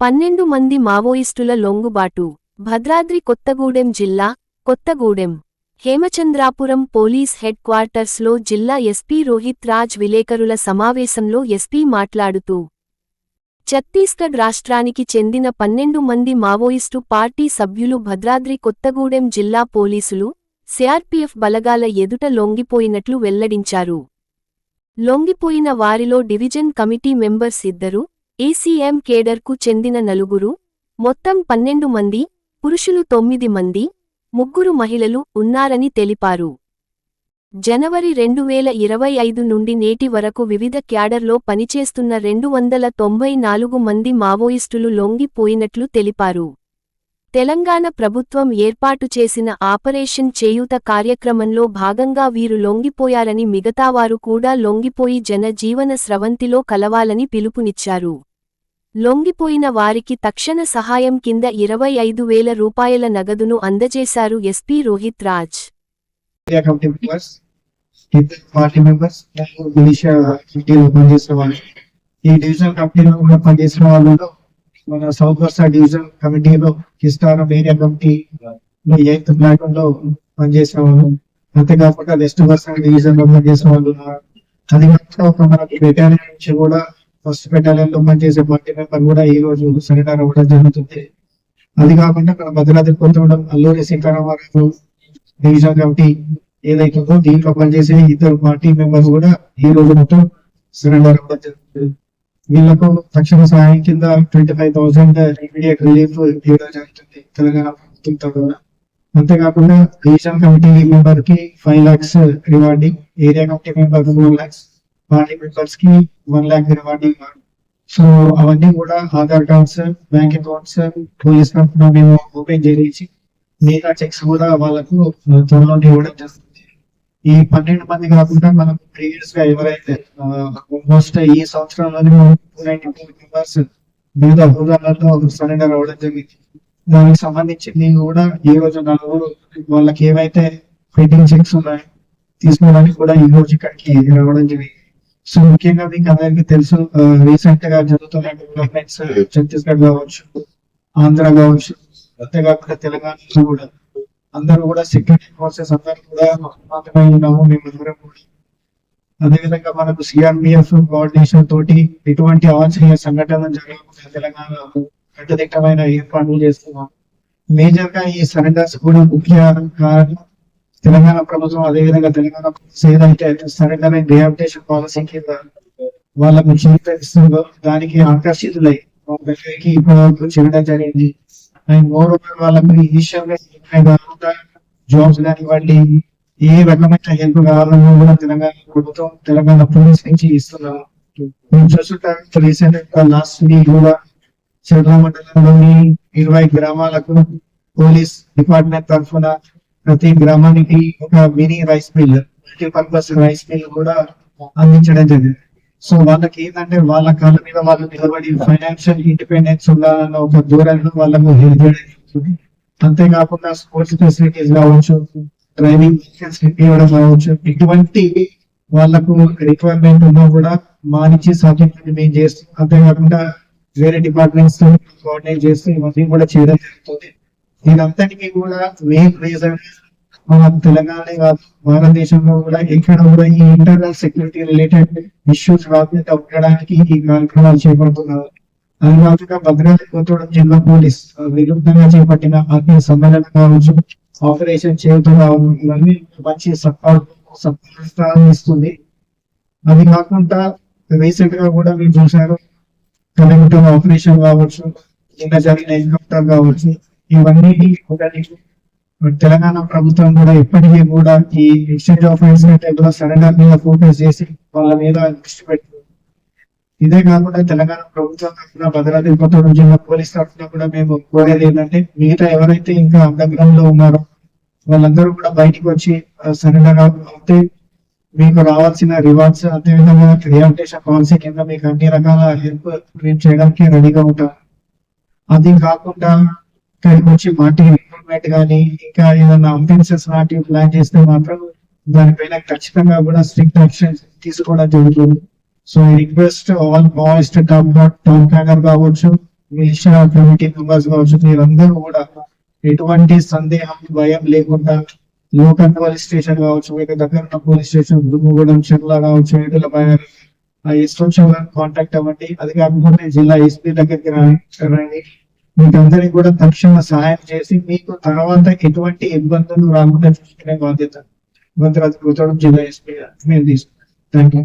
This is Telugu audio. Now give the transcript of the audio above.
పన్నెండు మంది మావోయిస్టుల లొంగుబాటు. భద్రాద్రి కొత్తగూడెం జిల్లా కొత్తగూడెం హేమచంద్రాపురం పోలీస్ హెడ్ క్వార్టర్స్లో జిల్లా ఎస్పీ రోహిత్ రాజ్ విలేకరుల సమావేశంలో ఎస్పీ మాట్లాడుతూ ఛత్తీస్గఢ్ రాష్ట్రానికి చెందిన పన్నెండు మంది మావోయిస్టు పార్టీ సభ్యులు భద్రాద్రి కొత్తగూడెం జిల్లా పోలీసులు సిఆర్పీఎఫ్ బలగాల ఎదుట లొంగిపోయినట్లు వెల్లడించారు. లొంగిపోయిన వారిలో డివిజన్ కమిటీ మెంబర్స్ ఇద్దరు ఏసీఎం కేడర్కు చెందిన నలుగురు మొత్తం పన్నెండు మంది పురుషులు తొమ్మిది మంది ముగ్గురు మహిళలు ఉన్నారని తెలిపారు. జనవరి రెండు వేల ఇరవై ఐదు నుండి నేటి వరకు వివిధ క్యాడర్లో పనిచేస్తున్న రెండు వందల తొంభై నాలుగు మంది మావోయిస్టులు లొంగిపోయినట్లు తెలిపారు. తెలంగాణ ప్రభుత్వం ఏర్పాటు చేసిన ఆపరేషన్ చేయూత కార్యక్రమంలో భాగంగా వీరు లొంగిపోయారని మిగతావారు కూడా లొంగిపోయి జన జీవన స్రవంతిలో కలవాలని పిలుపునిచ్చారు. లొంగిపోయిన వారికి తక్షణ సహాయం కింద ఇరవై ఐదు వేల రూపాయల నగదును అందజేశారు SP Rohit Raj. Committee members party members militia కమిటీలో పనిచేసిన వాళ్ళు. ఈ డివిజన్ కమిటీలో కూడా పనిచేసిన వాళ్ళు మన సౌత్ వర్సా డివిజన్ కమిటీలో కిస్తారం ఏరియా కమిటీ ఎయిత్ ప్లాటూన్లో పనిచేసిన వాళ్ళు. అంతేకాకుండా వెస్ట్ వర్సా డివిజన్లో పనిచేసిన వాళ్ళు అది కాకుండా మనకి బెటాలియన్ నుంచి కూడా ఫస్ట్ బెటాలియన్లో పనిచేసే పార్టీ మెంబర్ కూడా ఈ రోజు సరెండర్ అవ్వడం జరుగుతుంది. అది కాకుండా మన భద్రాద్రి కొత్తగూడెం అల్లూరి సీతారామరావు డివిజన్ కమిటీ ఏదైతుందో దీంట్లో పనిచేసే ఇద్దరు పార్టీ మెంబర్స్ కూడా ఈ రోజు మొత్తం సరెండర్ అవ్వడం జరుగుతుంది. వీళ్ళకు తక్షణ సహాయం కింద twenty five thousand immediate relief ఇవ్వడం జరుగుతుంది తెలంగాణ ప్రభుత్వం తరఫున. అంతేకాకుండా division committee మెంబర్కి five lakhs rewarding area committee member four lakhs వాళ్ళ మెంబర్స్కి వన్ ల్యాక్ రివార్డింగ్ సో అవన్నీ కూడా Aadhaar cards bank accounts police తరఫున మేము ఓపెన్ చేయించి మిగతా చెక్స్ కూడా వాళ్ళకు త్వరలోనే ఇవ్వడం జరుగుతుంది. ఈ పన్నెండు మంది కాకుండా మనం ప్రీవియస్గా ఎవరైతే ఆల్మోస్ట్ ఈ సంవత్సరంలోనే టూ నైన్టీ టూ మెంబర్స్ వివిధ హోదాలలో సరెండర్ అవ్వడం జరిగింది. దానికి సంబంధించి నేను కూడా ఈ రోజు నలుగురు వాళ్ళకి ఏవైతే ఫైటింగ్ చెక్స్ ఉన్నాయో తీసుకోవడానికి కూడా ఈ రోజు ఇక్కడికి రావడం జరిగింది. సో ముఖ్యంగా మీకు అందరికీ తెలుసు రీసెంట్గా జరుగుతున్న డెవలప్మెంట్స్ ఛత్తీస్గఢ్ కావచ్చు ఆంధ్ర కావచ్చు అంతేకాకుండా తెలంగాణలో కూడా. అందరూ కూడా సెక్యూరిటీ ఫోర్సెస్ అందరూ కూడా మాత్రమే ఉన్నాము మేమందరం కూడా. అదేవిధంగా మనకు సిఆర్పిఎఫ్ కోఆర్డినేషన్ తోటి ఎటువంటి అవాంఛనీయ సంఘటనలు జరగకుండా తెలంగాణలో కట్టుదిట్టమైన ఏర్పాట్లు చేస్తున్నాం మేజర్గా ఈ సరెండర్స్ కూడా ముఖ్య కారణం తెలంగాణ ప్రభుత్వం అదేవిధంగా తెలంగాణ పోలీస్ ఏదైతే సరెండర్ అండ్ రిహాబిటేషన్ పాలసీ కింద వాళ్ళకు చేస్తుందో దానికి ఆకర్షితులై దగ్గరికి ఇప్పటివరకు చేయడం జరిగింది. అండ్ మోర్ ఓవర్ వాళ్ళకు ఈ విషయంలో జాబ్స్ కానివ్వండి ఏ రకమైన హెల్ప్ కావాలన్నా కూడా తెలంగాణ ప్రభుత్వం తెలంగాణ పోలీస్ నుంచి ఇస్తున్నాము మేము చూస్తుంటాం రీసెంట్ లాస్ట్ వీక్ కూడా చంద్ర మండలంలోని ఇరవై గ్రామాలకు పోలీస్ డిపార్ట్మెంట్ తరఫున ప్రతి గ్రామానికి ఒక mini rice mill multipurpose rice mill కూడా అందించడం జరిగింది. సో వాళ్ళకి ఏంటంటే వాళ్ళ కాళ్ళ మీద వాళ్ళు నిలబడి ఫైనాన్షియల్ ఇండిపెండెన్స్ ఉండాలన్న ఒక దూరంలో వాళ్ళకు హెల్ప్ చేయడం అంతేకాకుండా స్పోర్ట్స్ ఫెసిలిటీస్ కావచ్చు డ్రైవింగ్ లైసెన్స్ ఇవ్వడం కావచ్చు ఇటువంటి వాళ్ళకు రిక్వైర్మెంట్ ఉన్నా కూడా మా నుంచి సాధ్యమైనది మేము చేస్తాం అంతేకాకుండా వేరే డిపార్ట్మెంట్స్తో కోఆర్డినేట్ చేస్తూ ఇవన్నీ కూడా చేయడం జరుగుతుంది. ఇదంతటికీ కూడా మెయిన్ రీజన్ మన తెలంగాణ కాదు భారతదేశంలో కూడా ఎక్కడ కూడా ఈ ఇంటర్నల్ సెక్యూరిటీ రిలేటెడ్ ఇష్యూస్ రాకుండా ఉండడానికి ఈ కార్యక్రమాలు చేపడుతున్నారు. అది కాకుండా భద్రాద్రి కొత్తగూడెం జిల్లా పోలీస్ వినూత్నంగా చేపట్టిన ఆత్మీయ సమ్మేళనం కావచ్చు ఆపరేషన్ చేయుతూ కావచ్చు మంచి సపోర్ట్ ఇస్తుంది. అది కాకుండా రీసెంట్గా కూడా మీరు చూసారు కలెక్టర్ ఆపరేషన్ కావచ్చు నిన్న జరిగిన హెలికాప్టర్ కావచ్చు ఇవన్నీ కూడా తెలంగాణ ప్రభుత్వం కూడా ఇప్పటికీ కూడా ఈ ఎక్స్చేంజ్ ఆఫ్ టైప్లో సరెండర్ మీద ఫోకస్ చేసి వాళ్ళ మీద దృష్టి పెట్టారు ఇదే కాకుండా తెలంగాణ ప్రభుత్వం తరఫున భద్రాద్రి కొత్తగూడెం జిల్లా పోలీస్ తరఫున కూడా మేము కోరేది ఏంటంటే మిగతా ఎవరైతే ఇంకా అండర్ గ్రౌండ్లో ఉన్నారో వాళ్ళందరూ కూడా బయటికి వచ్చి సరెండర్ అవుతే మీకు రావాల్సిన రివార్డ్స్ అదేవిధంగా రిహాబిటేషన్ పాలసీ కింద మీకు అన్ని రకాల హెల్ప్ మేము చేయడానికి రెడీగా ఉంటాం. అది కాకుండా ఇక్కడికి వచ్చి వాటికి ఇంప్రూవ్మెంట్ కానీ ఇంకా ఏదైనా అఫెన్సెస్ లాంటివి ప్లాన్ చేస్తే మాత్రం దానిపైన ఖచ్చితంగా కూడా స్ట్రిక్ట్ యాక్షన్ తీసుకోవడం జరుగుతుంది. So request all boys top top cadre కావచ్చు మిలిషియా కమిటీ మెంబర్స్ కావచ్చు మీరందరూ కూడా ఎటువంటి సందేహం భయం లేకుండా లోకల్ పోలీస్ స్టేషన్ కావచ్చు మీకు దగ్గర ఉన్న పోలీస్ స్టేషన్ దుమ్ముగూడెం చెర్ల కావచ్చు ఏడుల బయారు ఆ ఇన్స్ట్రక్షన్ కాంటాక్ట్ అవ్వండి. అది కాకుండా జిల్లా ఎస్పీ దగ్గరికి రండి. మీకు కూడా తక్షణ సహాయం చేసి మీకు తర్వాత ఎటువంటి ఇబ్బందులు రాకుండా చూసుకునే బాధ్యత భద్రాద్రి కొత్తగూడెం జిల్లా ఎస్పీ మీరు తీసుకున్నారు థ్యాంక్ యూ